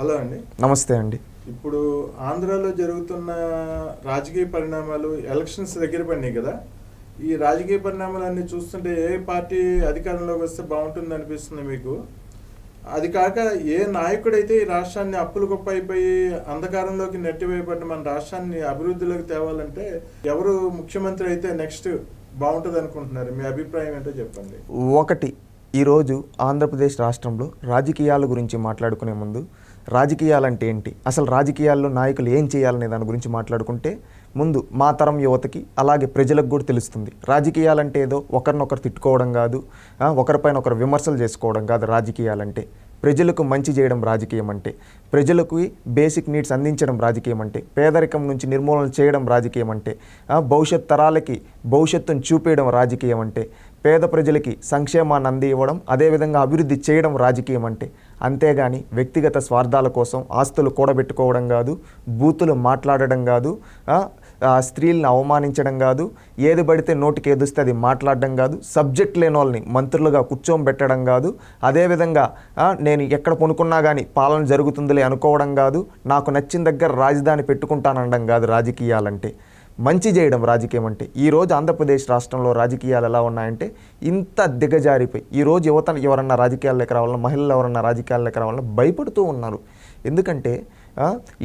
Hello అండి. నమస్తే అండి. ఇప్పుడు ఆంధ్రాలో జరుగుతున్న రాజకీయ పరిణామాలు ఎలక్షన్స్ దగ్గర పడినాయి కదా. ఈ రాజకీయ పరిణామాలన్నీ చూస్తుంటే ఏ పార్టీ అధికారంలోకి వస్తే బాగుంటుంది అనిపిస్తుంది మీకు? అది కాక ఏ నాయకుడైతే ఈ రాష్ట్రాన్ని అప్పులు గొప్ప అయిపోయి అంధకారంలోకి నెట్టివేయబడిన మన రాష్ట్రాన్ని అభివృద్ధిలోకి తేవాలంటే ఎవరు ముఖ్యమంత్రి అయితే నెక్స్ట్ బాగుంటుంది అనుకుంటున్నారు? మీ అభిప్రాయం ఏంటో చెప్పండి. ఒకటి ఈరోజు ఆంధ్రప్రదేశ్ రాష్ట్రంలో రాజకీయాల గురించి మాట్లాడుకునే ముందు రాజకీయాలంటే ఏంటి? అసలు రాజకీయాల్లో నాయకులు ఏం చేయాలనే దాని గురించి మాట్లాడుకుంటే ముందు మా తరం యువతకి అలాగే ప్రజలకు కూడా తెలుస్తుంది. రాజకీయాలంటే ఏదో ఒకరినొకరు తిట్టుకోవడం కాదు ఒకరిపైన ఒకరు విమర్శలు చేసుకోవడం కాదు రాజకీయాలంటే. ప్రజలకు మంచి చేయడం రాజకీయం అంటే ప్రజలకు బేసిక్ నీడ్స్ అందించడం రాజకీయం అంటే పేదరికం నుంచి నిర్మూలన చేయడం రాజకీయం అంటే భవిష్యత్ తరాలకి భవిష్యత్తును చూపేయడం రాజకీయం అంటే పేద ప్రజలకి సంక్షేమాన్ని అందివ్వడం అదేవిధంగా అభివృద్ధి చేయడం రాజకీయం అంటే అంతేగాని వ్యక్తిగత స్వార్థాల కోసం ఆస్తులు కూడబెట్టుకోవడం కాదు బూతులు మాట్లాడడం కాదు స్త్రీలను అవమానించడం కాదు ఏది పడితే నోటికి ఏదొస్తే అది మాట్లాడడం కాదు సబ్జెక్ట్ లేని వాళ్ళని మంత్రులుగా కూర్చోబెట్టడం కాదు అదేవిధంగా నేను ఎక్కడ కొనుక్కున్నా కానీ పాలన జరుగుతుందిలే అనుకోవడం కాదు నాకు నచ్చిన దగ్గర రాజధాని పెట్టుకుంటానడం కాదు రాజకీయాలంటే. మంచి చేయడం రాజకీయం అంటే ఈరోజు ఆంధ్రప్రదేశ్ రాష్ట్రంలో రాజకీయాలు ఎలా ఉన్నాయంటే ఇంత దిగజారిపోయి ఈరోజు యువత ఎవరన్నా రాజకీయాల్లోకి రావాలన్నా మహిళలు ఎవరన్నా రాజకీయాల్లోకి రావాలన్నా భయపడుతూ ఉన్నారు. ఎందుకంటే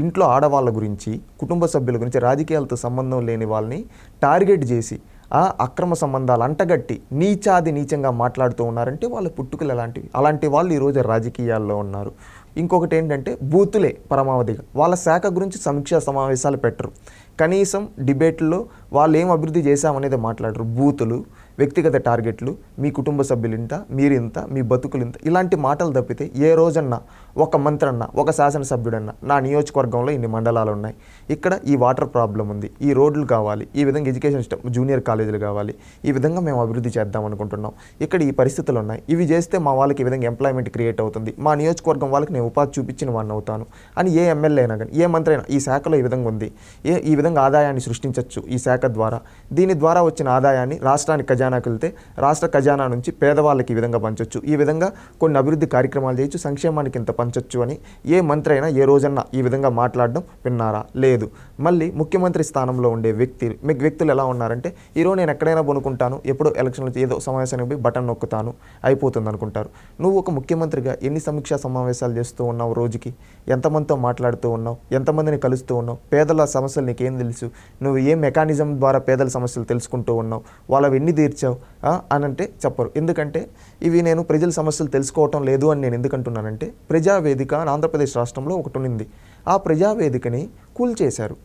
ఇంట్లో ఆడవాళ్ళ గురించి కుటుంబ సభ్యుల గురించి రాజకీయాలతో సంబంధం లేని వాళ్ళని టార్గెట్ చేసి ఆ అక్రమ సంబంధాలు అంటగట్టి నీచాది నీచంగా మాట్లాడుతూ ఉన్నారంటే వాళ్ళ పుట్టుకలు ఎలాంటివి అలాంటి వాళ్ళు ఈరోజు రాజకీయాల్లో ఉన్నారు. ఇంకొకటి ఏంటంటే బూతులే పరమావధిగా. వాళ్ళ శాఖ గురించి సమీక్షా సమావేశాలు పెట్టరు. కనీసం డిబేట్లో వాళ్ళు ఏం అభివృద్ధి చేశామనేది మాట్లాడరు. బూతులు వ్యక్తిగత టార్గెట్లు మీ కుటుంబ సభ్యులు ఇంత మీరింత మీ బతుకులు ఇంత ఇలాంటి మాటలు తప్పితే ఏ రోజన్నా ఒక మంత్రి అన్న ఒక శాసనసభ్యుడన్నా నా నియోజకవర్గంలో ఇన్ని మండలాలు ఉన్నాయి ఇక్కడ ఈ వాటర్ ప్రాబ్లం ఉంది ఈ రోడ్లు కావాలి ఈ విధంగా ఎడ్యుకేషన్ సిస్టమ్ జూనియర్ కాలేజీలు కావాలి ఈ విధంగా మేము అభివృద్ధి చేద్దాం అనుకుంటున్నాం. ఇక్కడ ఈ పరిస్థితులు ఉన్నాయి ఇవి చేస్తే మా వాళ్ళకి ఈ విధంగా ఎంప్లాయ్మెంట్ క్రియేట్ అవుతుంది. మా నియోజకవర్గం వాళ్ళకి నేను ఉపాధి చూపించిన వాడిని అవుతాను. అని ఏ ఎమ్మెల్యే అయినా కానీ ఏ మంత్రి అయినా ఈ శాఖలో ఈ విధంగా ఉంది. ఏ ఈ విధంగా ఆదాయాన్ని సృష్టించవచ్చు ఈ శాఖ ద్వారా. దీని ద్వారా వచ్చిన ఆదాయాన్ని రాష్ట్రానికి ఖజానాకు వెళ్తే రాష్ట్ర ఖజానా నుంచి పేదవాళ్ళకి ఈ విధంగా పంచవచ్చు ఈ విధంగా కొన్ని అభివృద్ధి కార్యక్రమాలు చేయొచ్చు. సంక్షేమానికి ఇంత పంచొచ్చు అని ఏ మంత్రి అయినా ఏ రోజన్నా ఈ విధంగా మాట్లాడడం విన్నారా? లేదు. మళ్ళీ ముఖ్యమంత్రి స్థానంలో ఉండే వ్యక్తి వ్యక్తులు ఎలా ఉన్నారంటే ఈరోజు నేను ఎక్కడైనా కొనుక్కుంటాను ఎప్పుడో ఎలక్షన్లు ఏదో సమావేశానికి పోయి బటన్ నొక్కుతాను అయిపోతుంది అనుకుంటారు నువ్వు ఒక ముఖ్యమంత్రిగా ఎన్ని సమీక్షా సమావేశాలు చేస్తూ ఉన్నావు రోజుకి? ఎంతమందితో మాట్లాడుతూ ఉన్నావు? ఎంతమందిని కలుస్తూ ఉన్నావు? పేదల సమస్యలు నీకేం తెలుసు? నువ్వు ఏ మెకానిజం ద్వారా పేదల సమస్యలు తెలుసుకుంటూ ఉన్నావు? వాళ్ళవి ఎన్ని తీర్చావు? అని అంటే చెప్పరు. ఎందుకంటే ఇవి నేను ప్రజల సమస్యలు తెలుసుకోవటం లేదు అని నేను ఎందుకంటున్నానంటే ప్రజావేదిక అని ఆంధ్రప్రదేశ్ రాష్ట్రంలో ఒకటి ఉంది ఆ ప్రజావేదికని కూల్చేశారు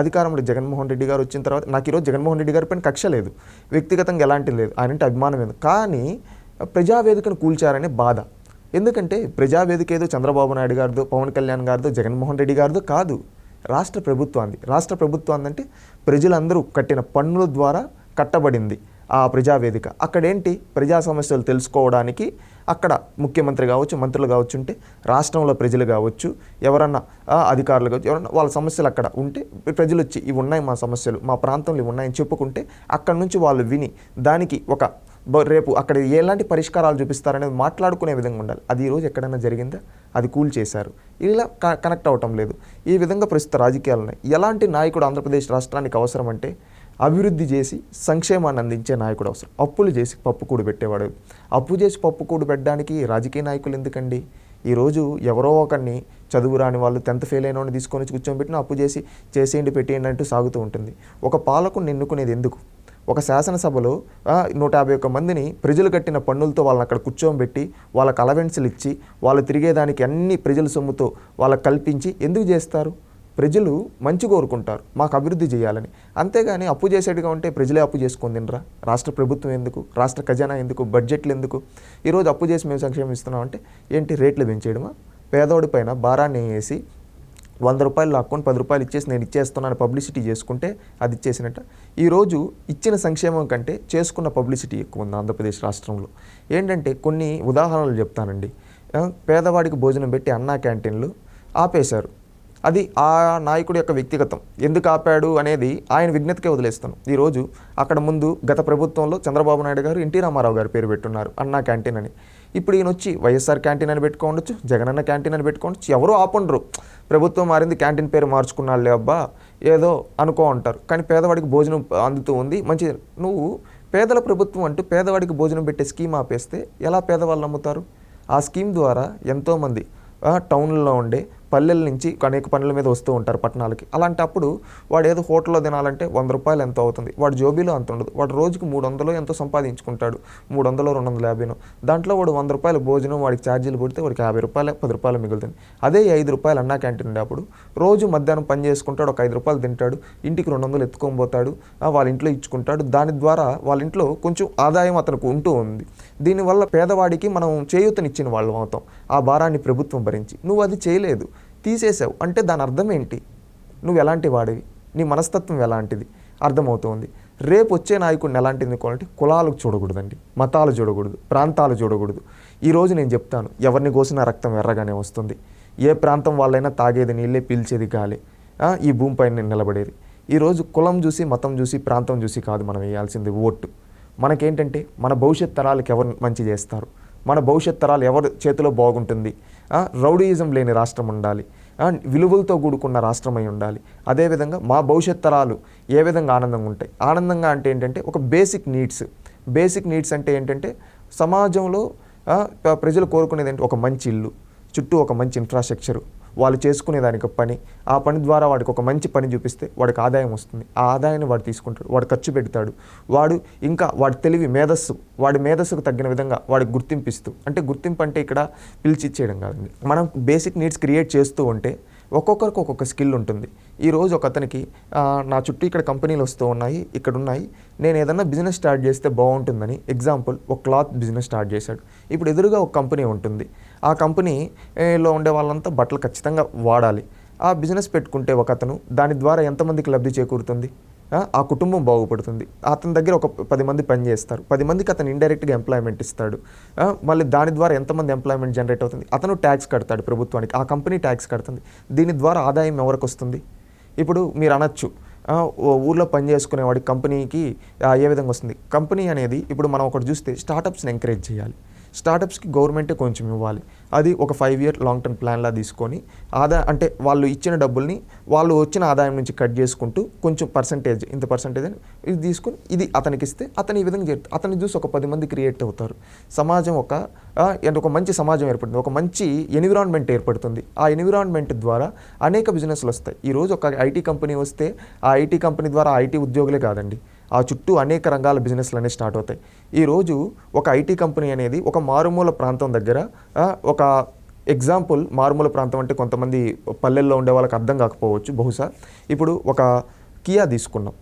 అధికారంలో జగన్మోహన్ రెడ్డి గారు వచ్చిన తర్వాత నాకు ఈరోజు జగన్మోహన్ రెడ్డి గారి పైన కక్ష లేదు. వ్యక్తిగతంగా ఎలాంటి లేదు ఆయన అంటే అభిమానం లేదు. కానీ ప్రజావేదికను కూల్చారనే బాధ. ఎందుకంటే ప్రజావేదిక ఏదో చంద్రబాబు నాయుడు గారిదో పవన్ కళ్యాణ్ గారిదో జగన్మోహన్ రెడ్డి గారిదో కాదు. రాష్ట్ర ప్రభుత్వాన్ని రాష్ట్ర ప్రభుత్వాన్ని అంటే ప్రజలందరూ కట్టిన పన్నుల ద్వారా కట్టబడింది ఆ ప్రజావేదిక. అక్కడేంటి ప్రజా సమస్యలు తెలుసుకోవడానికి అక్కడ ముఖ్యమంత్రి కావచ్చు మంత్రులు కావచ్చు ఉంటే రాష్ట్రంలో ప్రజలు కావచ్చు ఎవరన్నా అధికారులు కావచ్చు ఎవరన్నా వాళ్ళ సమస్యలు అక్కడ ఉంటే ప్రజలు వచ్చి ఇవి ఉన్నాయి మా సమస్యలు మా ప్రాంతంలో ఇవి ఉన్నాయని చెప్పుకుంటే అక్కడ నుంచి వాళ్ళు విని దానికి ఒక బ- రేపు అక్కడ ఎలాంటి పరిష్కారాలు చూపిస్తారనేది మాట్లాడుకునే విధంగా ఉండాలి. అది ఈరోజు ఎక్కడైనా జరిగిందా? అది కూల్ చేశారు. ఇలా కనెక్ట్ అవటం లేదు. ఈ విధంగా ప్రస్తుత రాజకీయాలు ఉన్నాయి. ఎలాంటి నాయకుడు ఆంధ్రప్రదేశ్ రాష్ట్రానికి అవసరం అంటే అభివృద్ధి చేసి సంక్షేమాన్ని అందించే నాయకుడు అవసరం. అప్పులు చేసి పప్పు కూడు పెట్టేవాడు. అప్పు చేసి పప్పు కూడు పెట్టడానికి రాజకీయ నాయకులు ఎందుకండి? ఈరోజు ఎవరో ఒకరిని చదువు రాని వాళ్ళు టెన్త్ ఫెయిల్ అయిన వాడిని తీసుకొని కూర్చోబెట్టిన అప్పు చేసి చేసేయండి పెట్టేయండి అంటూ సాగుతూ ఉంటుంది. ఒక పాలకుని ఎన్నుకునేది ఎందుకు? ఒక శాసనసభలో నూట యాభై ఒక్క మందిని ప్రజలు కట్టిన పన్నులతో వాళ్ళని అక్కడ కూర్చోబెట్టి వాళ్ళకి అలవెన్సులు ఇచ్చి వాళ్ళు తిరిగేదానికి అన్ని ప్రజల సొమ్ముతో వాళ్ళకి కల్పించి ఎందుకు చేస్తారు? ప్రజలు మంచి కోరుకుంటారు మాకు అభివృద్ధి చేయాలని. అంతేగాని అప్పు చేసేట్టుగా ఉంటే ప్రజలే అప్పు చేసుకొని తినరా? రాష్ట్ర ప్రభుత్వం ఎందుకు? రాష్ట్ర ఖజానా ఎందుకు? బడ్జెట్లు ఎందుకు? ఈరోజు అప్పు చేసి మేము సంక్షేమం ఇస్తున్నాం అంటే ఏంటి? రేట్లు పెంచేయడమా? పేదోడి పైన భారాన్ని వేసి వంద రూపాయలు లాక్కొని పది రూపాయలు ఇచ్చేసి నేను ఇచ్చేస్తున్నాను పబ్లిసిటీ చేసుకుంటే అది ఇచ్చేసినట్ట. ఈరోజు ఇచ్చిన సంక్షేమం కంటే చేసుకున్న పబ్లిసిటీ ఎక్కువ ఉంది ఆంధ్రప్రదేశ్ రాష్ట్రంలో. ఏంటంటే కొన్ని ఉదాహరణలు చెప్తానండి. పేదవాడికి భోజనం పెట్టి అన్నా క్యాంటీన్లు ఆపేశారు. అది ఆ నాయకుడి యొక్క వ్యక్తిగతం. ఎందుకు ఆపాడు అనేది ఆయన విజ్ఞతకే వదిలేస్తాను. ఈరోజు అక్కడ ముందు గత ప్రభుత్వంలో చంద్రబాబు నాయుడు గారు ఎన్టీ రామారావు గారు పేరు పెట్టున్నారు అన్నా క్యాంటీన్ అని. ఇప్పుడు ఈయన వచ్చి వైఎస్ఆర్ క్యాంటీన్ అని పెట్టుకోవచ్చు జగనన్న క్యాంటీన్ అని పెట్టుకోవచ్చు ఎవరు ఆపండరు. ప్రభుత్వం మారింది క్యాంటీన్ పేరు మార్చుకున్నాళ్ళే అబ్బా ఏదో అనుకో అంటారు. కానీ పేదవాడికి భోజనం అందుతూ ఉంది మంచి నువ్వు పేదల ప్రభుత్వం అంటూ పేదవాడికి భోజనం పెట్టే స్కీమ్ ఆపేస్తే ఎలా పేదవాళ్ళు నమ్ముతారు? ఆ స్కీమ్ ద్వారా ఎంతోమంది టౌన్లో ఉండే పల్లెల నుంచి అనేక పనుల మీద వస్తూ ఉంటారు పట్టణాలకి. అలాంటప్పుడు వాడు ఏదో హోటల్లో తినాలంటే వంద రూపాయలు ఎంత అవుతుంది. వాడు జోబీలో అంత ఉండదు. వాడు రోజుకి మూడు వందలు ఎంతో సంపాదించుకుంటాడు. మూడు వందలు రెండు వందల యాభైను. దాంట్లో వాడు వంద రూపాయలు భోజనం వాడికి ఛార్జీలు పడితే వాడికి యాభై రూపాయలు పది రూపాయలు మిగులుతుంది. అదే ఐదు రూపాయలు అన్నా క్యాంటీన్ ఉండేప్పుడు రోజు మధ్యాహ్నం పని చేసుకుంటాడు ఒక ఐదు రూపాయలు తింటాడు ఇంటికి రెండు వందలు ఎత్తుకొని పోతాడు ఆ, వాళ్ళ ఇంట్లో ఇచ్చుకుంటాడు. దాని ద్వారా వాళ్ళ ఇంట్లో కొంచెం ఆదాయం అతనికి ఉంటూ ఉంది. దీనివల్ల పేదవాడికి మనం చేయూతనిచ్చిన వాళ్ళం అవుతాం. ఆ భారాన్ని ప్రభుత్వం భరించి. నువ్వు అది చేయలేదు. తీసేసావు అంటే దాని అర్థం ఏంటి? నువ్వు ఎలాంటి వాడివి? నీ మనస్తత్వం ఎలాంటిది? అర్థమవుతుంది. రేపు వచ్చే నాయకుడిని ఎలాంటిది అనుకోవాలంటే కులాలకు చూడకూడదండి. మతాలు చూడకూడదు. ప్రాంతాలు చూడకూడదు. ఈరోజు నేను చెప్తాను. ఎవరిని కోసినా రక్తం ఎర్రగానే వస్తుంది. ఏ ప్రాంతం వాళ్ళైనా తాగేది నీళ్ళే పీల్చేది గాలి. ఈ భూమిపైన నిలబడేది. ఈరోజు కులం చూసి మతం చూసి ప్రాంతం చూసి కాదు మనం వేయాల్సింది ఓటు. మనకేంటంటే మన భవిష్యత్ తరాలకు ఎవరు మంచి చేస్తారు? మన భవిష్యత్ తరాలు ఎవరి చేతిలో బాగుంటుంది? రౌడీయిజం లేని రాష్ట్రం ఉండాలి. విలువలతో కూడుకున్న రాష్ట్రమై ఉండాలి. అదేవిధంగా మా భవిష్యత్ తరాలు ఏ విధంగా ఆనందంగా ఉంటాయి? ఆనందంగా అంటే ఏంటంటే ఒక బేసిక్ నీడ్స్. బేసిక్ నీడ్స్ అంటే ఏంటంటే సమాజంలో ప్రజలు కోరుకునేది అంటే ఒక మంచి ఇల్లు చుట్టూ ఒక మంచి ఇన్ఫ్రాస్ట్రక్చరు వాళ్ళు చేసుకునే దానికి పని ఆ పని ద్వారా వాడికి ఒక మంచి పని చూపిస్తే వాడికి ఆదాయం వస్తుంది. ఆ ఆదాయాన్ని వాడు తీసుకుంటాడు వాడు ఖర్చు పెడతాడు. వాడు ఇంకా వాడి తెలివి మేధస్సు వాడి మేధస్సుకు తగ్గిన విధంగా వాడికి గుర్తింపు ఇస్తూ అంటే గుర్తింపు అంటే ఇక్కడ పిలిచిచ్చేయడం కాదండి. మనం బేసిక్ నీడ్స్ క్రియేట్ చేస్తూ ఉంటే ఒక్కొక్కరికి ఒక్కొక్క స్కిల్ ఉంటుంది. ఈరోజు ఒక అతనికి నా చుట్టూ ఇక్కడ కంపెనీలు వస్తూ ఉన్నాయి ఇక్కడ ఉన్నాయి. నేను ఏదన్నా బిజినెస్ స్టార్ట్ చేస్తే బాగుంటుందని ఎగ్జాంపుల్ ఒక క్లాత్ బిజినెస్ స్టార్ట్ చేశాడు. ఇప్పుడు ఎదురుగా ఒక కంపెనీ ఉంటుంది. ఆ కంపెనీలో ఉండే వాళ్ళంతా బట్టలు ఖచ్చితంగా వాడాలి. ఆ బిజినెస్ పెట్టుకుంటే ఒక అతను దాని ద్వారా ఎంతమందికి లబ్ధి చేకూరుతుంది? ఆ, కుటుంబం బాగుపడుతుంది. అతని దగ్గర ఒక పది మంది పని చేస్తారు. పది మందికి అతను ఇండైరెక్ట్గా ఎంప్లాయ్మెంట్ ఇస్తాడు. మళ్ళీ దాని ద్వారా ఎంతమంది ఎంప్లాయ్మెంట్ జనరేట్ అవుతుంది? అతను ట్యాక్స్ కడతాడు ప్రభుత్వానికి. ఆ కంపెనీ ట్యాక్స్ కడుతుంది. దీని ద్వారా ఆదాయం ఎవరికి వస్తుంది? ఇప్పుడు మీరు అనొచ్చు. ఊళ్ళో ఊర్లో పని చేసుకునేవాడి కంపెనీకి ఏ విధంగా వస్తుంది? కంపెనీ అనేది ఇప్పుడు మనం ఒకటి చూస్తే స్టార్టప్స్ని ఎంకరేజ్ చేయాలి. స్టార్టప్స్కి గవర్నమెంటే కొంచెం ఇవ్వాలి. అది ఒక ఫైవ్ ఇయర్ లాంగ్ టర్మ్ ప్లాన్లా తీసుకొని ఆదా అంటే వాళ్ళు ఇచ్చిన డబ్బుల్ని వాళ్ళు వచ్చిన ఆదాయం నుంచి కట్ చేసుకుంటూ కొంచెం పర్సంటేజ్ ఇంత పర్సంటేజ్ అని ఇది తీసుకొని ఇది అతనికి ఇస్తే అతను ఈ విధంగా చేస్తారు అతని చూసి ఒక పది మంది క్రియేట్ అవుతారు. సమాజం ఒక ఆ, ఒక మంచి సమాజం ఏర్పడుతుంది. ఒక మంచి ఎన్విరాన్మెంట్ ఏర్పడుతుంది. ఆ ఎన్విరాన్మెంట్ ద్వారా అనేక బిజినెస్లు వస్తాయి. ఈరోజు ఒక ఐటీ కంపెనీ వస్తే ఆ ఐటీ కంపెనీ ద్వారా ఐటీ ఉద్యోగులే కాదండి. ఆ చుట్టూ అనేక రంగాల బిజినెస్లు అనేవి స్టార్ట్ అవుతాయి. ఈరోజు ఒక ఐటీ కంపెనీ అనేది ఒక మారుమూల ప్రాంతం దగ్గర ఒక ఎగ్జాంపుల్ మారుమూల ప్రాంతం అంటే కొంతమంది పల్లెల్లో ఉండే వాళ్ళకి అర్థం కాకపోవచ్చు బహుశా. ఇప్పుడు ఒక కియా తీసుకున్నాం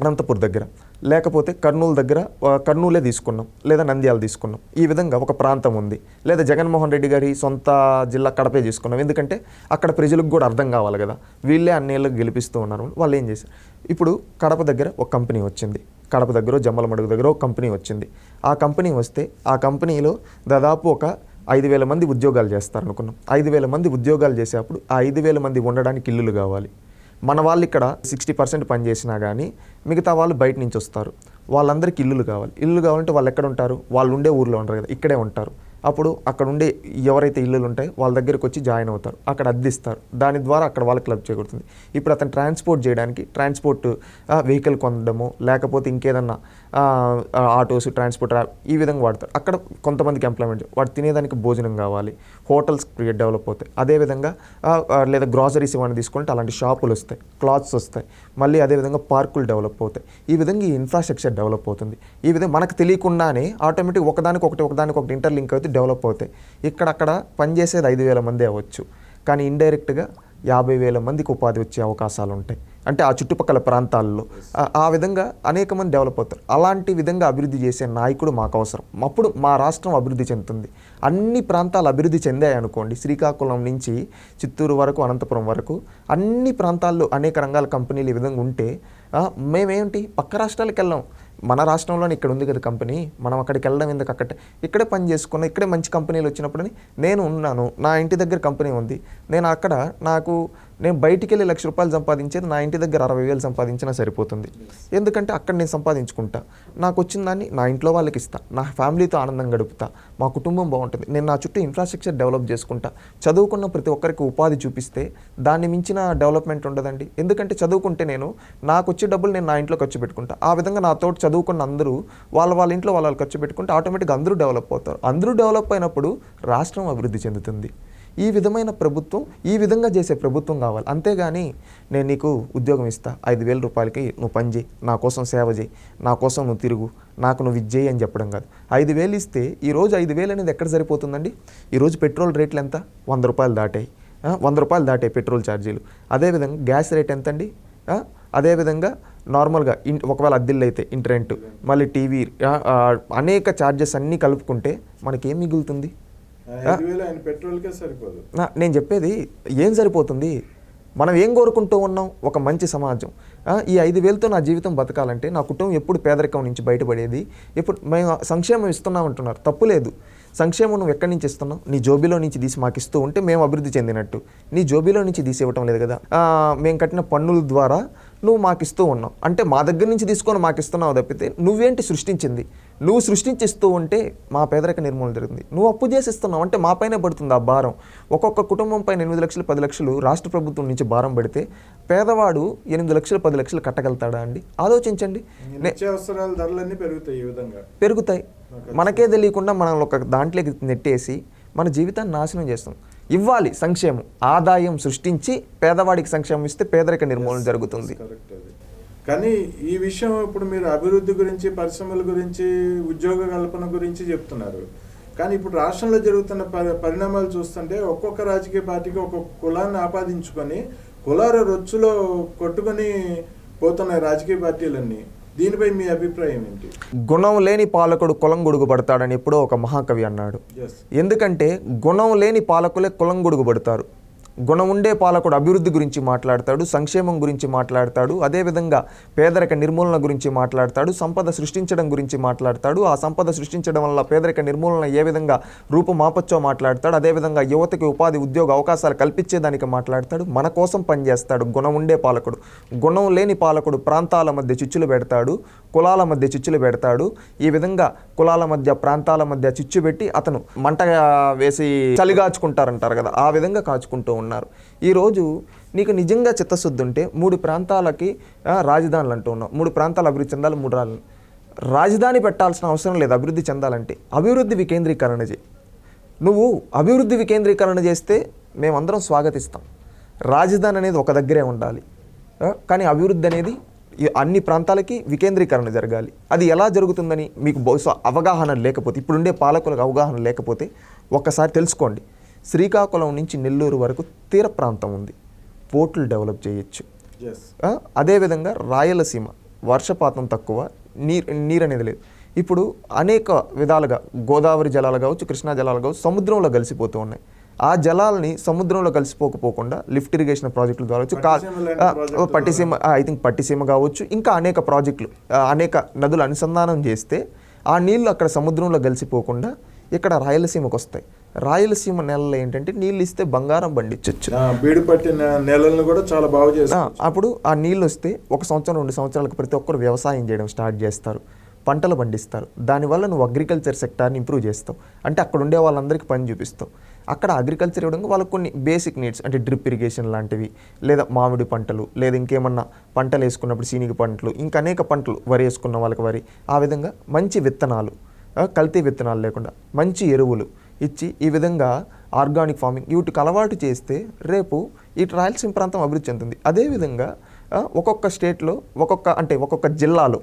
అనంతపూర్ దగ్గర. లేకపోతే కర్నూలు దగ్గర కర్నూలే తీసుకున్నాం లేదా నంద్యాల తీసుకున్నాం. ఈ విధంగా ఒక ప్రాంతం ఉంది. లేదా జగన్మోహన్ రెడ్డి గారి సొంత జిల్లా కడపే తీసుకున్నాం. ఎందుకంటే అక్కడ ప్రజలకు కూడా అర్థం కావాలి కదా. వీళ్ళే అన్నేళ్ళకి గెలిపిస్తూ ఉన్నారు. వాళ్ళు ఏం చేశారు? ఇప్పుడు కడప దగ్గర ఒక కంపెనీ వచ్చింది. కడప దగ్గర జమ్మలమడుగు దగ్గర ఒక కంపెనీ వచ్చింది. ఆ కంపెనీ వస్తే ఆ కంపెనీలో దాదాపు ఒక ఐదు వేల మంది ఉద్యోగాలు చేస్తారు అనుకున్నాం ఐదు వేల మంది ఉద్యోగాలు చేసేటప్పుడు ఆ ఐదు వేల మంది ఉండడానికి ఇల్లులు కావాలి. మన వాళ్ళు ఇక్కడ సిక్స్టీ పర్సెంట్ పని చేసినా కానీ మిగతా వాళ్ళు బయట నుంచి వస్తారు. వాళ్ళందరికీ ఇల్లులు కావాలి. ఇల్లు కావాలంటే వాళ్ళు ఎక్కడ ఉంటారు? వాళ్ళు ఉండే ఊర్లో ఉంటారు కదా ఇక్కడే ఉంటారు. అప్పుడు అక్కడ ఉండే ఎవరైతే ఇల్లులు ఉంటాయో వాళ్ళ దగ్గరికి వచ్చి జాయిన్ అవుతారు. అక్కడ అద్దిస్తారు. దాని ద్వారా అక్కడ వాళ్ళకి క్లబ్ చేకూరుతుంది. ఇప్పుడు అతను ట్రాన్స్పోర్ట్ చేయడానికి ట్రాన్స్పోర్ట్ వెహికల్ కొనడము లేకపోతే ఇంకేదన్నా ఆటోస్ ట్రాన్స్పోర్ట్ ఈ విధంగా వాడతారు. అక్కడ కొంతమందికి ఎంప్లాయ్మెంట్ వాడు తినేదానికి భోజనం కావాలి హోటల్స్ క్రియేట్ డెవలప్ అవుతాయి. అదేవిధంగా లేదా గ్రాసరీస్ ఇవన్నీ తీసుకుంటే అలాంటి షాపులు వస్తాయి క్లాత్స్ వస్తాయి. మళ్ళీ అదేవిధంగా పార్కులు డెవలప్ అవుతాయి. ఈ విధంగా ఈ ఇన్ఫ్రాస్ట్రక్చర్ డెవలప్ అవుతుంది. ఈ విధంగా మనకు తెలియకుండానే ఆటోమేటిక్ ఒకదానికి ఒకటి ఒకదానికి ఒకటి ఇంటర్లింక్ అయితే డెవలప్ అవుతాయి. ఇక్కడక్కడ పనిచేసేది ఐదు వేల మంది అవ్వచ్చు. కానీ ఇండైరెక్ట్గా యాభై వేల మందికి ఉపాధి వచ్చే అవకాశాలు ఉంటాయి అంటే ఆ చుట్టుపక్కల ప్రాంతాల్లో. ఆ- విధంగా అనేక మంది డెవలప్ అవుతారు. అలాంటి విధంగా అభివృద్ధి చేసే నాయకుడు మాకు అవసరం అప్పుడు మా రాష్ట్రం అభివృద్ధి చెందుతుంది. అన్ని ప్రాంతాలు అభివృద్ధి చెందాయి అనుకోండి శ్రీకాకుళం నుంచి చిత్తూరు వరకు అనంతపురం వరకు అన్ని ప్రాంతాల్లో అనేక రంగాల కంపెనీలు ఈ విధంగా ఉంటే మేమేంటి? పక్క రాష్ట్రాలకు వెళ్ళాం మన రాష్ట్రంలోనే ఇక్కడ ఉంది కదా కంపెనీ మనం అక్కడికి వెళ్ళడం ఎందుకు అక్కడ? ఇక్కడే పని చేసుకున్నా ఇక్కడే మంచి కంపెనీలు వచ్చినప్పుడు నేను ఉన్నాను నా ఇంటి దగ్గర కంపెనీ ఉంది. నేను అక్కడ నాకు నేను బయటికి వెళ్ళి లక్ష రూపాయలు సంపాదించేది నా ఇంటి దగ్గర అరవై వేలు సంపాదించినా సరిపోతుంది. ఎందుకంటే అక్కడ నేను సంపాదించుకుంటా. నాకు వచ్చిన దాన్ని నా ఇంట్లో వాళ్ళకి ఇస్తా. నా ఫ్యామిలీతో ఆనందం గడుపుతా. మా కుటుంబం బాగుంటుంది. నేను నా చుట్టూ ఇన్ఫ్రాస్ట్రక్చర్ డెవలప్ చేసుకుంటా. చదువుకున్న ప్రతి ఒక్కరికి ఉపాధి చూపిస్తే దాన్ని మించిన డెవలప్మెంట్ ఉండదండి. ఎందుకంటే చదువుకుంటే నేను నాకు వచ్చే డబ్బులు నేను నా ఇంట్లో ఖర్చు పెట్టుకుంటా. ఆ విధంగా నాతో చదువుకున్న అందరూ వాళ్ళ వాళ్ళ ఇంట్లో వాళ్ళు ఖర్చు పెట్టుకుంటే ఆటోమేటిక్గా అందరూ డెవలప్ అవుతారు. అందరూ డెవలప్ అయినప్పుడు రాష్ట్రం అభివృద్ధి చెందుతుంది. ఈ విధమైన ప్రభుత్వం ఈ విధంగా చేసే ప్రభుత్వం కావాలి. అంతేగాని నేను నీకు ఉద్యోగం ఇస్తా ఐదు వేల రూపాయలకి నువ్వు పని చేయి నా కోసం సేవ చేయి నా కోసం నువ్వు తిరుగు నాకు నువ్వు విజయ్ అని చెప్పడం కాదు. ఐదు వేలు ఇస్తే ఈరోజు ఐదు వేలు అనేది ఎక్కడ సరిపోతుందండి? ఈరోజు పెట్రోల్ రేట్లు ఎంత? వంద రూపాయలు దాటాయి. వంద రూపాయలు దాటాయి పెట్రోల్ ఛార్జీలు. అదేవిధంగా గ్యాస్ రేట్ ఎంత అండి అదేవిధంగా నార్మల్గా ఇన్ ఒకవేళ అద్దెళ్ళు అయితే ఇంటరెంట్ మళ్ళీ టీవీ అనేక ఛార్జెస్ అన్నీ కలుపుకుంటే మనకేం మిగులుతుంది? నేను చెప్పేది ఏం సరిపోతుంది? మనం ఏం కోరుకుంటూ ఉన్నాం? ఒక మంచి సమాజం. ఈ ఐదు వేలతో నా జీవితం బతకాలంటే నా కుటుంబం ఎప్పుడు పేదరికం నుంచి బయటపడేది? ఎప్పుడు మేము సంక్షేమం ఇస్తున్నాం అంటున్నారు. తప్పు లేదు. సంక్షేమం నువ్వు ఎక్కడి నుంచి ఇస్తున్నావు? నీ జోబీలో నుంచి తీసి మాకు ఇస్తూ ఉంటే మేము అభివృద్ధి చెందినట్టు. నీ జోబీలో నుంచి తీసి ఇవ్వటం లేదు కదా. మేము కట్టిన పన్నుల ద్వారా నువ్వు మాకు ఇస్తూ ఉన్నావు. అంటే మా దగ్గర నుంచి తీసుకొని మాకు ఇస్తున్నావు తప్పితే నువ్వేంటి సృష్టించింది? నువ్వు సృష్టించిస్తూ ఉంటే మా పేదరిక నిర్మూలన జరుగుతుంది నువ్వు అప్పు చేసి ఇస్తున్నావు అంటే మా పైనే పడుతుంది ఆ భారం. ఒక్కొక్క కుటుంబం పైన ఎనిమిది లక్షలు పది లక్షలు రాష్ట్ర ప్రభుత్వం నుంచి భారం పడితే పేదవాడు ఎనిమిది లక్షలు పది లక్షలు కట్టగలుగుతాడా అండి? ఆలోచించండి. నిత్యావసరాల ధరలన్నీ పెరుగుతాయి ఈ విధంగా. పెరుగుతాయి. మనకే తెలియకుండా మనం ఒక దాంట్లోకి నెట్టేసి మన జీవితాన్ని నాశనం చేస్తాం ఇవ్వాలి సంక్షేమం. ఆదాయం సృష్టించి పేదవాడికి సంక్షేమం ఇస్తే పేదరిక నిర్మూలన జరుగుతుంది. కానీ ఈ విషయం ఇప్పుడు మీరు అభివృద్ధి గురించి పరిశ్రమల గురించి ఉద్యోగ కల్పన గురించి చెప్తున్నారు. కానీ ఇప్పుడు రాష్ట్రంలో జరుగుతున్న పరి- పరిణామాలు చూస్తుంటే ఒక్కొక్క రాజకీయ పార్టీకి ఒక్కొక్క కులాన్ని ఆపాదించుకొని కులాల రొచ్చులో కొట్టుకొని పోతున్నాయి రాజకీయ పార్టీలన్నీ. దీనిపై మీ అభిప్రాయం ఏంటి? గుణం లేని పాలకుడు కులం గొడుగు పడతాడని ఎప్పుడో ఒక మహాకవి అన్నాడు. ఎస్ ఎందుకంటే గుణం లేని పాలకులే కులం గొడుగు పడతారు గుణం ఉండే పాలకుడు అభివృద్ధి గురించి మాట్లాడతాడు సంక్షేమం గురించి మాట్లాడతాడు అదేవిధంగా పేదరిక నిర్మూలన గురించి మాట్లాడతాడు సంపద సృష్టించడం గురించి మాట్లాడతాడు. ఆ సంపద సృష్టించడం వల్ల పేదరిక నిర్మూలన ఏ విధంగా రూపుమాపచ్చో మాట్లాడతాడు. అదేవిధంగా యువతకి ఉపాధి ఉద్యోగ అవకాశాలు కల్పించేదానికి మాట్లాడతాడు. మన కోసం పనిచేస్తాడు గుణం ఉండే పాలకుడు. గుణం లేని పాలకుడు ప్రాంతాల మధ్య చిచ్చులు పెడతాడు కులాల మధ్య చిచ్చులు పెడతాడు. ఈ విధంగా కులాల మధ్య ప్రాంతాల మధ్య చిచ్చు పెట్టి అతను మంట వేసి చలిగాచుకుంటారంటారు కదా ఆ విధంగా కాచుకుంటూ ఉన్నారు. ఈరోజు నీకు నిజంగా చిత్తశుద్ధి ఉంటే మూడు ప్రాంతాలకి రాజధానులు అంటూ ఉన్నావు. మూడు ప్రాంతాలు అభివృద్ధి చెందాలి మూడు రాళ్ళు రాజధాని పెట్టాల్సిన అవసరం లేదు అభివృద్ధి చెందాలంటే. అభివృద్ధి వికేంద్రీకరణ చేయి. నువ్వు అభివృద్ధి వికేంద్రీకరణ చేస్తే మేమందరం స్వాగతిస్తాం. రాజధాని అనేది ఒక దగ్గరే ఉండాలి. కానీ అభివృద్ధి అనేది అన్ని ప్రాంతాలకి వికేంద్రీకరణ జరగాలి. అది ఎలా జరుగుతుందని మీకు బహుశా అవగాహన లేకపోతే ఇప్పుడుండే పాలకులకు అవగాహన లేకపోతే ఒక్కసారి తెలుసుకోండి. శ్రీకాకుళం నుంచి నెల్లూరు వరకు తీర ప్రాంతం ఉంది. పోర్టులు డెవలప్ చేయొచ్చు. అదేవిధంగా రాయలసీమ వర్షపాతం తక్కువ నీరు నీరు అనేది లేదు. ఇప్పుడు అనేక విధాలుగా గోదావరి జలాలు కావచ్చు కృష్ణా జలాలు కావచ్చు సముద్రంలో కలిసిపోతూ ఉన్నాయి. ఆ జలాల్ని సముద్రంలో కలిసిపోకపోకుండా లిఫ్ట్ ఇరిగేషన్ ప్రాజెక్టుల ద్వారా వచ్చు. కా- పట్టిసీమ ఐ థింక్ పట్టిసీమ కావచ్చు ఇంకా అనేక ప్రాజెక్టులు అనేక నదులు అనుసంధానం చేస్తే ఆ నీళ్ళు అక్కడ సముద్రంలో కలిసిపోకుండా ఇక్కడ రాయలసీమకు వస్తాయి. రాయలసీమ నెలల్లో ఏంటంటే నీళ్ళు ఇస్తే బంగారం పండించవచ్చు బీడు పట్టిన నెలలను కూడా చాలా బాగా చేస్తారు. అప్పుడు ఆ నీళ్ళు వస్తే ఒక సంవత్సరం రెండు సంవత్సరాలకు ప్రతి ఒక్కరు వ్యవసాయం చేయడం స్టార్ట్ చేస్తారు పంటలు పండిస్తారు. దానివల్ల నువ్వు అగ్రికల్చర్ సెక్టార్ని ఇంప్రూవ్ చేస్తావు. అంటే అక్కడ ఉండే వాళ్ళందరికీ పని చూపిస్తావు. అక్కడ అగ్రికల్చర్ ఇవ్వడం వాళ్ళకి కొన్ని బేసిక్ నీడ్స్ అంటే డ్రిప్ ఇరిగేషన్ లాంటివి లేదా మామిడి పంటలు లేదా ఇంకేమన్నా పంటలు వేసుకున్నప్పుడు సీనిగి పంటలు ఇంకా అనేక పంటలు వరి వేసుకున్న వాళ్ళకి వరి. ఆ విధంగా మంచి విత్తనాలు కల్తీ విత్తనాలు లేకుండా మంచి ఎరువులు ఇచ్చి ఈ విధంగా ఆర్గానిక్ ఫార్మింగ్ వీటికి అలవాటు చేస్తే రేపు ఈ రాయలసీమ ప్రాంతం అభివృద్ధి చెందుతుంది. అదేవిధంగా ఒక్కొక్క స్టేట్లో ఒక్కొక్క అంటే ఒక్కొక్క జిల్లాలో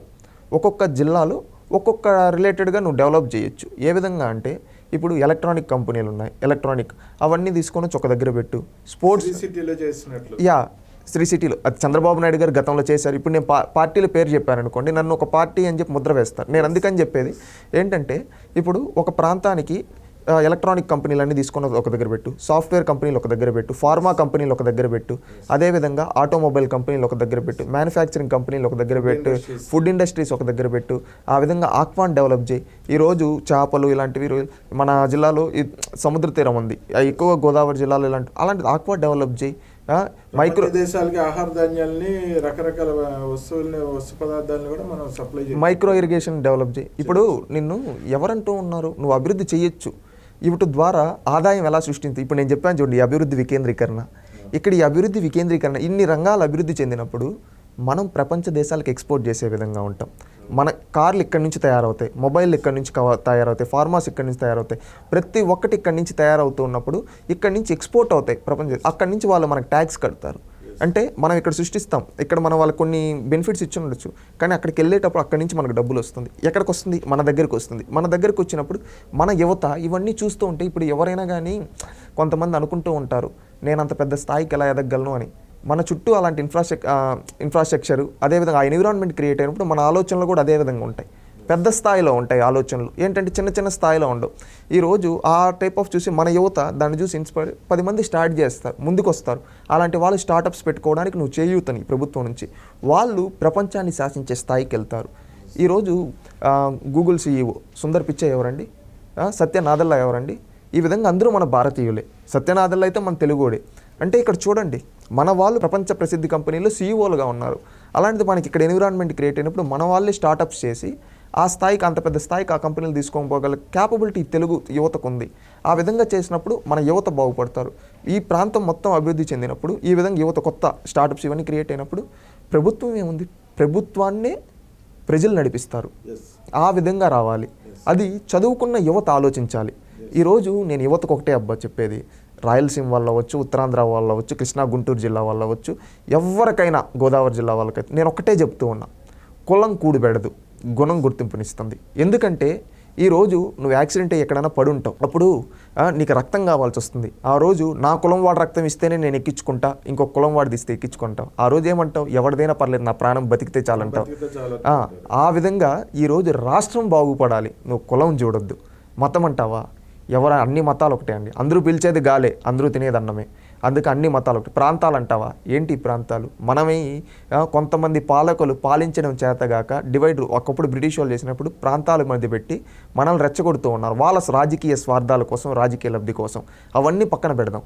ఒక్కొక్క జిల్లాలో ఒక్కొక్క రిలేటెడ్గా నువ్వు డెవలప్ చేయొచ్చు. ఏ విధంగా అంటే ఇప్పుడు ఎలక్ట్రానిక్ కంపెనీలు ఉన్నాయి. ఎలక్ట్రానిక్ అవన్నీ తీసుకొని ఒక దగ్గర పెట్టు. స్పోర్ట్స్ సిటీలో చేసినట్లు. యా శ్రీ సిటీలో. అది చంద్రబాబు నాయుడు గారు గతంలో చేశారు. ఇప్పుడు నేను పా పార్టీల పేరు చెప్పాను అనుకోండి నన్ను ఒక పార్టీ అని చెప్పి ముద్ర వేస్తారు. నేను అందుకని చెప్పేది ఏంటంటే ఇప్పుడు ఒక ప్రాంతానికి ఎలక్ట్రానిక్ కంపెనీలన్నీ తీసుకొని ఒక దగ్గర పెట్టు. సాఫ్ట్వేర్ కంపెనీలు ఒక దగ్గర పెట్టు. ఫార్మా కంపెనీలు ఒక దగ్గర పెట్టు. అదేవిధంగా ఆటోమొబైల్ కంపెనీలు ఒక దగ్గర పెట్టు. మ్యానుఫ్యాక్చరింగ్ కంపెనీలు ఒక దగ్గర పెట్టు. ఫుడ్ ఇండస్ట్రీస్ ఒక దగ్గర పెట్టు. ఆ విధంగా ఆక్వాన్ డెవలప్ చేయి. ఈరోజు చేపలు ఇలాంటివి మన జిల్లాలో ఈ సముద్ర తీరం ఉంది. ఎక్కువ గోదావరి జిల్లాలో ఇలాంటి అలాంటి ఆక్వా డెవలప్ చేయి. మైక్రో దేశాలకి ఆహార ధాన్యాలని రకరకాల వస్తువుల్ని వస్తు పదార్థాలను కూడా మనం సప్లై చేయాలి మైక్రో ఇరిగేషన్ డెవలప్ చేయి. ఇప్పుడు నిన్ను ఎవరంటూ ఉన్నారు. నువ్వు అభివృద్ధి చేయొచ్చు వీటి ద్వారా ఆదాయం ఎలా సృష్టింది? ఇప్పుడు నేను చెప్పాను చూడండి ఈ అభివృద్ధి వికేంద్రీకరణ. ఇక్కడ ఈ అభివృద్ధి వికేంద్రీకరణ ఇన్ని రంగాలు అభివృద్ధి చెందినప్పుడు మనం ప్రపంచ దేశాలకు ఎక్స్పోర్ట్ చేసే విధంగా ఉంటాం. మన కార్లు ఇక్కడి నుంచి తయారవుతాయి మొబైల్ ఇక్కడి నుంచి తయారవుతాయి ఫార్మాస్ ఇక్కడి నుంచి తయారవుతాయి. ప్రతి ఒక్కటి ఇక్కడి నుంచి తయారవుతూ ఉన్నప్పుడు ఇక్కడి నుంచి ఎక్స్పోర్ట్ అవుతాయి ప్రపంచ అక్కడి నుంచి వాళ్ళు మనకు ట్యాక్స్ కడతారు. అంటే మనం ఇక్కడ సృష్టిస్తాం. ఇక్కడ మనం వాళ్ళకి కొన్ని బెనిఫిట్స్ ఇచ్చి ఉండొచ్చు. కానీ అక్కడికి వెళ్ళేటప్పుడు అక్కడి నుంచి మనకు డబ్బులు వస్తుంది. ఎక్కడికి వస్తుంది? మన దగ్గరికి వస్తుంది. మన దగ్గరికి వచ్చినప్పుడు మన యువత ఇవన్నీ చూస్తూ ఉంటే ఇప్పుడు ఎవరైనా కానీ కొంతమంది అనుకుంటూ ఉంటారు నేను అంత పెద్ద స్థాయికి ఎలా ఎదగలను? అని. మన చుట్టూ అలాంటి ఇన్ఫ్రాస్ట్రక్ ఇన్ఫ్రాస్ట్రక్చర్ అదేవిధంగా ఆ ఎన్విరాన్మెంట్ క్రియేట్ అయినప్పుడు మన ఆలోచనలు కూడా అదే విధంగా ఉంటాయి. పెద్ద స్థాయిలో ఉంటాయి ఆలోచనలు. ఏంటంటే చిన్న చిన్న స్థాయిలో ఉండవు. ఈరోజు ఆ టైప్ ఆఫ్ చూసి మన యువత దాన్ని చూసి ఇన్స్పైర్ పది మంది స్టార్ట్ చేస్తారు ముందుకొస్తారు. అలాంటి వాళ్ళు స్టార్టప్స్ పెట్టుకోవడానికి నువ్వు చేయూతని ప్రభుత్వం నుంచి. వాళ్ళు ప్రపంచాన్ని శాసించే స్థాయికి వెళ్తారు. ఈరోజు గూగుల్ సీఈఓ సుందర్ పిచ్చే ఎవరండి? సత్య నాదల్లా ఎవరండి? ఈ విధంగా అందరూ మన భారతీయులే. సత్యనాదల్లా అయితే మన తెలుగుడే. అంటే ఇక్కడ చూడండి మన వాళ్ళు ప్రపంచ ప్రసిద్ధి కంపెనీలో సీఈఓలుగా ఉన్నారు. అలాంటిది మనకి ఇక్కడ ఎన్విరాన్మెంట్ క్రియేట్ అయినప్పుడు మన వాళ్ళే స్టార్టప్స్ చేసి ఆ స్థాయికి అంత పెద్ద స్థాయికి ఆ కంపెనీలు తీసుకొని పోగల క్యాపబిలిటీ తెలుగు యువతకు ఉంది ఆ విధంగా చేసినప్పుడు మన యువత బాగుపడతారు. ఈ ప్రాంతం మొత్తం అభివృద్ధి చెందినప్పుడు ఈ విధంగా యువత కొత్త స్టార్టప్స్ ఇవన్నీ క్రియేట్ అయినప్పుడు ప్రభుత్వం ఏముంది? ప్రభుత్వాన్నే ప్రజలు నడిపిస్తారు. ఆ విధంగా రావాలి. అది చదువుకున్న యువత ఆలోచించాలి. ఈరోజు నేను యువతకు ఒకటే అబ్బా చెప్పేది. రాయలసీమ వాళ్ళు అవ్వచ్చు ఉత్తరాంధ్ర వాళ్ళు అవ్వచ్చు కృష్ణా గుంటూరు జిల్లా వాళ్ళు అవ్వచ్చు ఎవరికైనా గోదావరి జిల్లా వాళ్ళకైతే నేను ఒకటే చెప్తూ ఉన్నా. కులం కూడిబెడదు. గుణం గుర్తింపునిస్తుంది. ఎందుకంటే ఈరోజు నువ్వు యాక్సిడెంట్ అయ్యి ఎక్కడైనా పడి ఉంటావు. అప్పుడు నీకు రక్తం కావాల్సి వస్తుంది. ఆ రోజు నా కులం వాడు రక్తం ఇస్తేనే నేను ఎక్కించుకుంటా ఇంకొక కులం వాడిది ఇస్తే ఎక్కించుకుంటావు. ఆ రోజు ఏమంటావు? ఎవరిదైనా పర్లేదు నా ప్రాణం బతికితే చాలంటావు. ఆ విధంగా ఈరోజు రాష్ట్రం బాగుపడాలి. నువ్వు కులం చూడొద్దు. మతం అంటావా? ఎవరు? అన్ని మతాలు ఒకటే అండి. అందరూ పిలిచేది గాలే అందరూ తినేది అన్నమే. అందుకే అన్ని మతాలు ఒకటి. ప్రాంతాలు అంటావా? ఏంటి ఈ ప్రాంతాలు? మనమే కొంతమంది పాలకులు పాలించడం చేతగాక డివైడ్ ఒకప్పుడు బ్రిటిష్ వాళ్ళు చేసినప్పుడు ప్రాంతాల మధ్య పెట్టి మనల్ని రెచ్చగొడుతూ ఉన్నారు. వాళ్ళ రాజకీయ స్వార్థాల కోసం రాజకీయ లబ్ధి కోసం అవన్నీ పక్కన పెడదాం.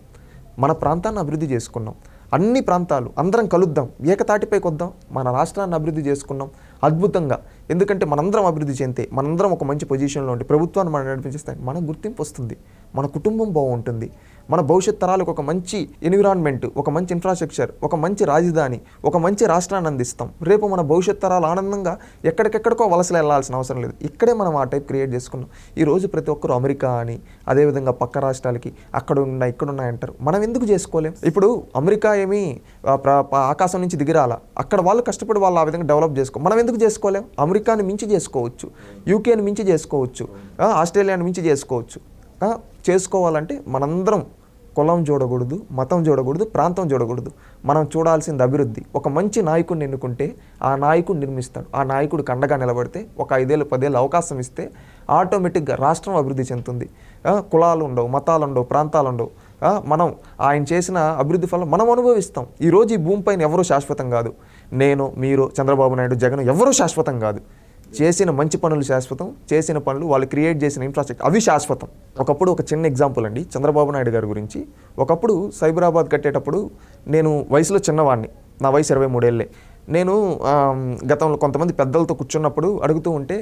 మన ప్రాంతాన్ని అభివృద్ధి చేసుకున్నాం. అన్ని ప్రాంతాలు అందరం కలుద్దాం. ఏకతాటిపైకి వద్దాం మన రాష్ట్రాన్ని అభివృద్ధి చేసుకున్నాం. అద్భుతంగా. ఎందుకంటే మనందరం అభివృద్ధి చెందితే మనందరం ఒక మంచి పొజిషన్లో ఉండి ప్రభుత్వాన్ని మనం నడిపించేస్తాం మన గుర్తింపు వస్తుంది. మన కుటుంబం బాగుంటుంది. మన భవిష్యత్ తరాలకు ఒక మంచి ఎన్విరాన్మెంట్ ఒక మంచి ఇన్ఫ్రాస్ట్రక్చర్ ఒక మంచి రాజధాని ఒక మంచి రాష్ట్రాన్ని అందిస్తాం. రేపు మన భవిష్యత్ తరాలు ఆనందంగా ఎక్కడికెక్కడికో వలసలు వెళ్ళాల్సిన అవసరం లేదు. ఇక్కడే మనం ఆ టైప్ క్రియేట్ చేసుకున్నాం. ఈ రోజు ప్రతి ఒక్కరు అమెరికా అని అదేవిధంగా పక్క రాష్ట్రాలకి అక్కడ ఉన్నాయి ఇక్కడ ఉన్నాయంటారు మనం ఎందుకు చేసుకోలేం? ఇప్పుడు అమెరికా ఏమి ఆకాశం నుంచి దిగిరాల అక్కడ వాళ్ళు కష్టపడి వాళ్ళు ఆ విధంగా డెవలప్ చేసుకో మనం ఎందుకు చేసుకోలేం? అమెరికాని మించి చేసుకోవచ్చు. యూకేని మించి చేసుకోవచ్చు. ఆస్ట్రేలియాని మించి చేసుకోవచ్చు. చేసుకోవాలంటే మనందరం కులం చూడకూడదు మతం చూడకూడదు ప్రాంతం చూడకూడదు. మనం చూడాల్సింది అభివృద్ధి. ఒక మంచి నాయకుడిని ఎన్నుకుంటే ఆ నాయకుడు నిర్మిస్తాడు. ఆ నాయకుడు కండగా నిలబడితే ఒక ఐదేళ్ళు పదేళ్ళు అవకాశం ఇస్తే ఆటోమేటిక్గా రాష్ట్రం అభివృద్ధి చెందుతుంది. కులాలు ఉండవు మతాలు ఉండవు ప్రాంతాలు ఉండవు. మనం ఆయన చేసిన అభివృద్ధి ఫలం మనం అనుభవిస్తాం. ఈరోజు ఈ భూమిపైన ఎవరూ శాశ్వతం కాదు. నేను మీరు చంద్రబాబు నాయుడు జగన్ ఎవరూ శాశ్వతం కాదు. చేసిన మంచి పనులు శాశ్వతం చేసిన పనులు వాళ్ళు క్రియేట్ చేసిన ఇన్ఫ్రాస్ట్రక్చర్ అవి శాశ్వతం. ఒకప్పుడు ఒక చిన్న ఎగ్జాంపుల్ అండి చంద్రబాబు నాయుడు గారి గురించి. ఒకప్పుడు సైబరాబాద్ కట్టేటప్పుడు నేను వయసులో చిన్నవాడిని. నా వయసు ఇరవై మూడేళ్ళే. నేను గతంలో కొంతమంది పెద్దలతో కూర్చున్నప్పుడు అడుగుతూ ఉంటే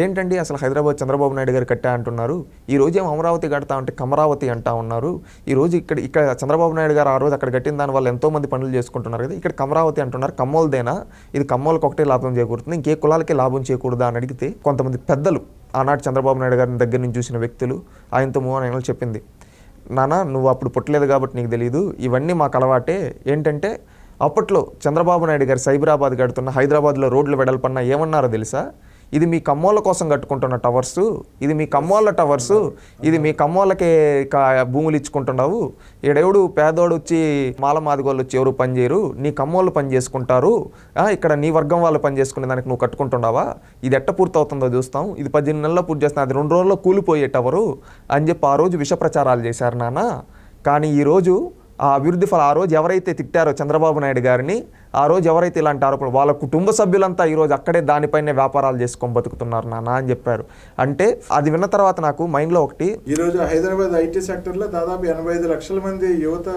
ఏంటండి అసలు హైదరాబాద్ చంద్రబాబు నాయుడు గారు కట్టా అంటున్నారు? ఈ రోజు ఏం అమరావతి కడతా ఉంటే కమరావతి అంటా ఉన్నారు? ఈ రోజు ఇక్కడ ఇక్కడ చంద్రబాబు నాయుడు గారు ఆ రోజు అక్కడ కట్టిన దాని వల్ల ఎంతోమంది పనులు చేసుకుంటున్నారు కదా ఇక్కడ కమరావతి అంటున్నారు కమ్మోలదేనా? ఇది కమ్మోలకు ఒకటే లాభం చేకూరుతుంది ఇంకే కులాలకే లాభం చేయకూడదా అని అడిగితే కొంతమంది పెద్దలు ఆనాడు చంద్రబాబు నాయుడు గారిని దగ్గర నుంచి చూసిన వ్యక్తులు ఆయనతో మూవ్ అని చెప్పింది నానా నువ్వు అప్పుడు పుట్టలేదు కాబట్టి నీకు తెలియదు ఇవన్నీ మాకు అలవాటే ఏంటంటే అప్పట్లో చంద్రబాబు నాయుడు గారు సైబరాబాద్ కడుతున్న హైదరాబాద్లో రోడ్లు వెడల్పన్నా ఏమన్నారో తెలుసా? ఇది మీ కమ్మోళ్ళ కోసం కట్టుకుంటున్న టవర్సు ఇది మీ కమ్మోళ్ళ టవర్స్ ఇది మీ కమ్మోళ్ళకే కా- భూములు ఇచ్చుకుంటున్నావు. ఈడెవడు పేదోడు వచ్చి మాల మాదిగోళ్ళు వచ్చి ఎవరు పనిచేయరు నీ కమ్మోళ్ళు పని చేసుకుంటారు. ఇక్కడ నీ వర్గం వాళ్ళు పని చేసుకునే దానికి నువ్వు కట్టుకుంటున్నావా? ఇది ఎట్ట పూర్తవుతుందో చూస్తాం. ఇది పద్దెనిమిది నెలల్లో పూర్తి చేస్తున్నా అది రెండు రోజుల్లో కూలిపోయే టవరు అని చెప్పి ఆ రోజు విష ప్రచారాలు చేశారు నాన్న. కానీ ఈరోజు ఆ అభివృద్ధి ఫల ఆ రోజు ఎవరైతే తిట్టారో చంద్రబాబు నాయుడు గారిని ఆ రోజు ఎవరైతే ఇలాంటి ఆరోపణలు వాళ్ళ కుటుంబ సభ్యులంతా ఈరోజు అక్కడే దానిపైనే వ్యాపారాలు చేసుకొని బతుకుతున్నారు నాన్న అని చెప్పారు. అంటే అది విన్న తర్వాత నాకు మైండ్లో ఒకటి ఈ రోజు హైదరాబాద్ ఐటీ సెక్టర్లో దాదాపు ఎనభై ఐదు లక్షల మంది యువత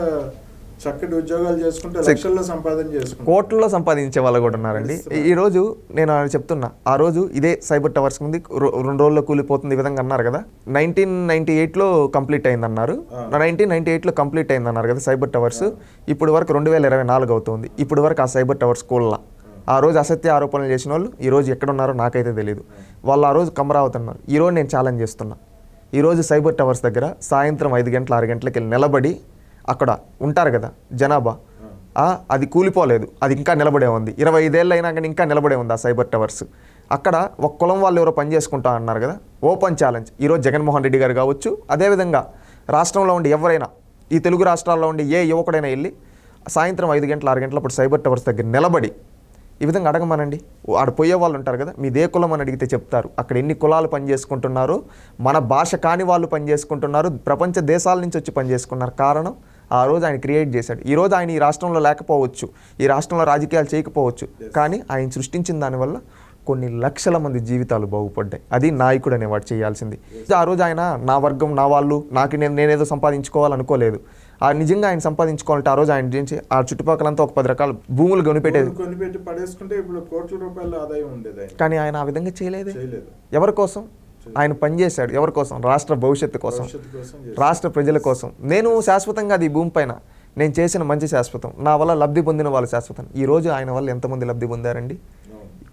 చక్కటి ఉద్యోగాలు చేసుకుంటే లక్షల్లో సంపాదన చేసుకుంటారు. కోట్లలో సంపాదించే వాళ్ళు కూడా ఉన్నారండి. ఈ- రోజు నేను ఆయన చెప్తున్నా ఆ రోజు ఇదే సైబర్ టవర్స్ ఉంది రెండు రోజుల్లో కూలిపోతుంది ఈ విధంగా అన్నారు కదా నైన్టీన్ నైన్టీ ఎయిట్లో కంప్లీట్ అయింది అన్నారు నైన్టీన్ నైన్టీ ఎయిట్లో కంప్లీట్ అయింది అన్నారు కదా సైబర్ టవర్స్ ఇప్పుడు వరకు రెండు వేల ఇరవై నాలుగు అవుతుంది. ఇప్పుడు వరకు ఆ సైబర్ టవర్స్ కూల్లా. ఆ రోజు అసత్య ఆరోపణలు చేసిన వాళ్ళు ఈ రోజు ఎక్కడ ఉన్నారో నాకైతే తెలియదు వాళ్ళు ఆ రోజు కమరావతి ఉన్నారు ఈ రోజు నేను ఛాలెంజ్ చేస్తున్నా. ఈ రోజు సైబర్ టవర్స్ దగ్గర సాయంత్రం ఐదు గంటల ఆరు గంటలకి వెళ్ళి నిలబడి అక్కడ ఉంటారు కదా జనాభా. అది కూలిపోలేదు. అది ఇంకా నిలబడే ఉంది. ఇరవై ఐదేళ్ళు అయినా కానీ ఇంకా నిలబడే ఉంది ఆ సైబర్ టవర్స్. అక్కడ ఒక కులం వాళ్ళు ఎవరో పని చేసుకుంటా అన్నారు కదా ఓపెన్ ఛాలెంజ్. ఈరోజు జగన్మోహన్ రెడ్డి గారు కావచ్చు అదేవిధంగా రాష్ట్రంలో ఉండి ఎవరైనా ఈ తెలుగు రాష్ట్రాల్లో ఉండి ఏ యువకుడైనా వెళ్ళి సాయంత్రం ఐదు గంటల ఆరు గంటలప్పుడు సైబర్ టవర్స్ దగ్గర నిలబడి ఈ విధంగా అడగమనండి. ఆడ పోయే వాళ్ళు ఉంటారు కదా మీ ఏ కులం అని అడిగితే చెప్తారు. అక్కడ ఎన్ని కులాలు పనిచేసుకుంటున్నారు మన భాష కాని వాళ్ళు పనిచేసుకుంటున్నారు ప్రపంచ దేశాల నుంచి వచ్చి పనిచేసుకున్నారు కారణం ఆ రోజు ఆయన క్రియేట్ చేశాడు. ఈ రోజు ఆయన ఈ రాష్ట్రంలో లేకపోవచ్చు ఈ రాష్ట్రంలో రాజకీయాలు చేయకపోవచ్చు కానీ ఆయన సృష్టించిన దానివల్ల కొన్ని లక్షల మంది జీవితాలు బాగుపడ్డాయి. అది నాయకుడు అనేవాడు చేయాల్సింది. ఆ రోజు ఆయన నా వర్గం నా వాళ్ళు నాకు నేను నేనేదో సంపాదించుకోవాలనుకోలేదు. ఆ నిజంగా ఆయన సంపాదించుకోవాలంటే ఆ రోజు ఆయన చేసి ఆ చుట్టుపక్కలంతా ఒక పది రకాల భూములు కొనిపెట్టేది. కొనిపెట్టి పడేసుకుంటే ఇప్పుడు కోట్ల రూపాయల ఆదాయం ఉండేది కానీ ఆయన ఆ విధంగా చేయలేదు. ఎవరి కోసం? ఆయన పనిచేశాడు ఎవరి కోసం? రాష్ట్ర భవిష్యత్తు కోసం. రాష్ట్ర ప్రజల కోసం. నేను శాశ్వతంగా అది ఈ భూమి పైన నేను చేసిన మంచి శాశ్వతం. నా వల్ల లబ్ధి పొందిన వాళ్ళు శాశ్వతం. ఈ రోజు ఆయన వల్ల ఎంతమంది లబ్ధి పొందారండి.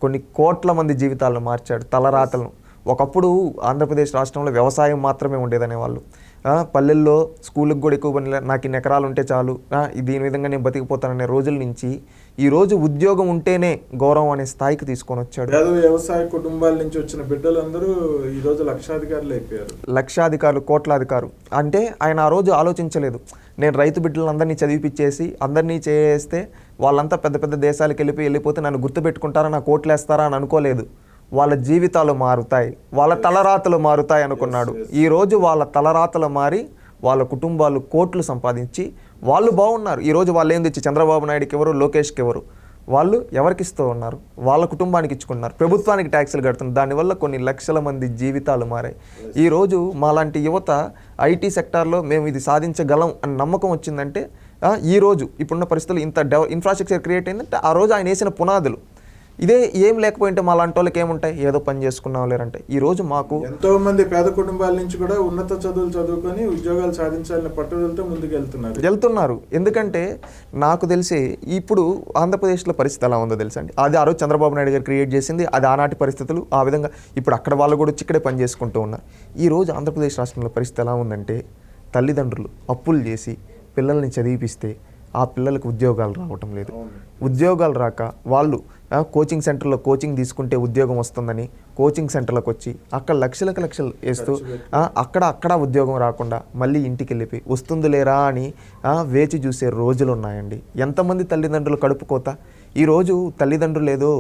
కొన్ని కోట్ల మంది జీవితాలను మార్చాడు. తలరాతలను. ఒకప్పుడు ఆంధ్రప్రదేశ్ రాష్ట్రంలో వ్యవసాయం మాత్రమే ఉండేదనే వాళ్ళు పల్లెల్లో స్కూళ్ళకి కూడా ఎక్కువ పని నాకు ఇన్ని ఎకరాలు ఉంటే చాలు. దీని విధంగా నేను బతికిపోతాననే రోజుల నుంచి ఈ రోజు ఉద్యోగం ఉంటేనే గౌరవం అనే స్థాయికి తీసుకొని వచ్చాడు. వ్యవసాయ కుటుంబాల నుంచి వచ్చిన బిడ్డలందరూ ఈ రోజు లక్షాధికారులు అయిపోయారు. లక్షాధికారులు కోట్లాధికారు అంటే ఆయన ఆ రోజు ఆలోచించలేదు. నేను రైతు బిడ్డలందరినీ చదివిపించేసి అందరినీ చేస్తే వాళ్ళంతా పెద్ద పెద్ద దేశాలకు వెళ్ళిపోయి వెళ్ళిపోతే నన్ను గుర్తుపెట్టుకుంటారా నా కోట్లేస్తారా అని అనుకోలేదు. వాళ్ళ జీవితాలు మారుతాయి వాళ్ళ తలరాతలు మారుతాయి అనుకున్నాడు. ఈ రోజు వాళ్ళ తలరాతలు మారి వాళ్ళ కుటుంబాలు కోట్లు సంపాదించి వాళ్ళు బాగున్నారు. ఈ రోజు వాళ్ళు ఏం తెచ్చి? చంద్రబాబు నాయుడుకి ఎవరు? లోకేష్కి ఎవరు? వాళ్ళు ఎవరికి ఇస్తూ ఉన్నారు? వాళ్ళ కుటుంబానికి ఇచ్చుకున్నారు. ప్రభుత్వానికి ట్యాక్సులు కడుతున్నారు. దానివల్ల కొన్ని లక్షల మంది జీవితాలు మారాయి. ఈరోజు మాలాంటి యువత ఐటీ సెక్టార్లో మేము ఇది సాధించగలం అని నమ్మకం వచ్చిందంటే ఆ, ఈ రోజు ఇప్పుడున్న పరిస్థితులు ఇంత డెవ ఇన్ఫ్రాస్ట్రక్చర్ క్రియేట్ అయిందంటే ఆ రోజు ఆయన వేసిన పునాదులు. ఇదే ఏం లేకపోయింటే మా లాంటి వాళ్ళకి ఏముంటాయి? ఏదో పని చేసుకున్నాం లేరంటే. ఈ రోజు మాకు ఎంతో మంది పేద కుటుంబాల నుంచి కూడా ఉన్నత చదువులు చదువుకొని ఉద్యోగాలు సాధించాలనే పట్టుదలతో ముందుకు వెళ్తున్నారు. వెళ్తున్నారు ఎందుకంటే నాకు తెలిసి ఇప్పుడు ఆంధ్రప్రదేశ్లో పరిస్థితి ఎలా ఉందో తెలుసా అండి? అది ఆ రోజు చంద్రబాబు నాయుడు గారు క్రియేట్ చేసింది అది ఆనాటి పరిస్థితులు ఆ విధంగా ఇప్పుడు అక్కడ వాళ్ళు కూడా వచ్చి ఇక్కడే పని చేసుకుంటూ ఉన్నారు. ఈ రోజు ఆంధ్రప్రదేశ్ రాష్ట్రంలో పరిస్థితి ఎలా ఉందంటే తల్లిదండ్రులు అప్పులు చేసి పిల్లల్ని చదివిపిస్తే ఆ పిల్లలకు ఉద్యోగాలు రావటం లేదు. ఉద్యోగాలు రాక వాళ్ళు కోచింగ్ సెంటర్లో కోచింగ్ తీసుకుంటే ఉద్యోగం వస్తుందని కోచింగ్ సెంటర్లకు వచ్చి అక్కడ లక్షలకు లక్షలు వేస్తూ అక్కడ అక్కడ ఉద్యోగం రాకుండా మళ్ళీ ఇంటికి వెళ్ళిపోయి వస్తుంది లేరా అని వేచి చూసే రోజులు ఉన్నాయండి. ఎంతమంది తల్లిదండ్రులు కడుపుకోత ఈరోజు తల్లిదండ్రులు ఏదో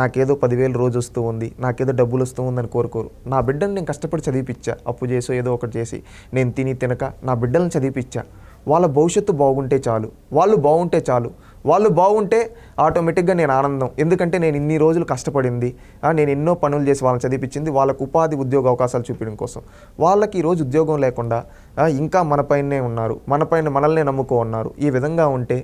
నాకేదో పదివేలు రోజు వస్తూ ఉంది నాకేదో డబ్బులు వస్తూ ఉందని కోరుకోరు. నా బిడ్డను నేను కష్టపడి చదివిపించా అప్పు చేసో ఏదో ఒకటి చేసి నేను తిని తినక నా బిడ్డలను చదివిపించా వాళ్ళ భవిష్యత్తు బాగుంటే చాలు వాళ్ళు బాగుంటే చాలు వాళ్ళు బాగుంటే ఆటోమేటిక్గా నేను ఆనందం. ఎందుకంటే నేను ఇన్ని రోజులు కష్టపడింది. నేను ఎన్నో పనులు చేసి వాళ్ళని చదివించింది వాళ్ళకు ఉపాధి ఉద్యోగ అవకాశాలు చూపించడం కోసం. వాళ్ళకి ఈరోజు ఉద్యోగం లేకుండా ఇంకా మనపైనే ఉన్నారు. మనపైన మనల్నే నమ్ముకో ఉన్నారు ఈ విధంగా ఉంటే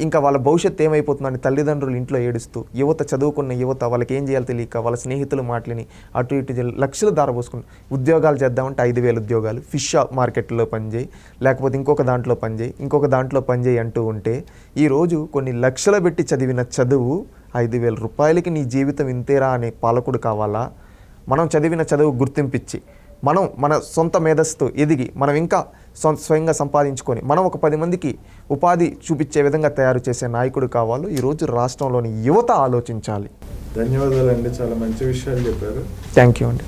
ఇంకా వాళ్ళ భవిష్యత్తు ఏమైపోతుందని తల్లిదండ్రులు ఇంట్లో ఏడుస్తూ యువత చదువుకున్న యువత వాళ్ళకి ఏం చేయాలో తెలియక వాళ్ళ స్నేహితులు మాటలని అటు ఇటు లక్షలు దారబోసుకుని ఉద్యోగాలు చేద్దామంటే ఐదు వేల ఉద్యోగాలు ఫిష్ మార్కెట్లో పనిచేయి లేకపోతే ఇంకొక దాంట్లో పనిచేయి ఇంకొక దాంట్లో పనిచేయి అంటూ ఉంటే ఈరోజు కొన్ని లక్షలు పెట్టి చదివిన చదువు ఐదు వేల రూపాయలకి నీ జీవితం ఇంతేరా అనే పాలకుడు కావాలా? మనం చదివిన చదువు గుర్తింపిచ్చి మనం మన సొంత మేధస్సుతో ఎదిగి మనం ఇంకా స్వ- స్వయంగా సంపాదించుకొని మనం ఒక పది మందికి ఉపాధి చూపించే విధంగా తయారు చేసే నాయకుడు కావాలో ఈరోజు రాష్ట్రంలోని యువత ఆలోచించాలి. ధన్యవాదాలండి. చాలా మంచి విషయాలు చెప్పారు. థ్యాంక్ యూ అండి.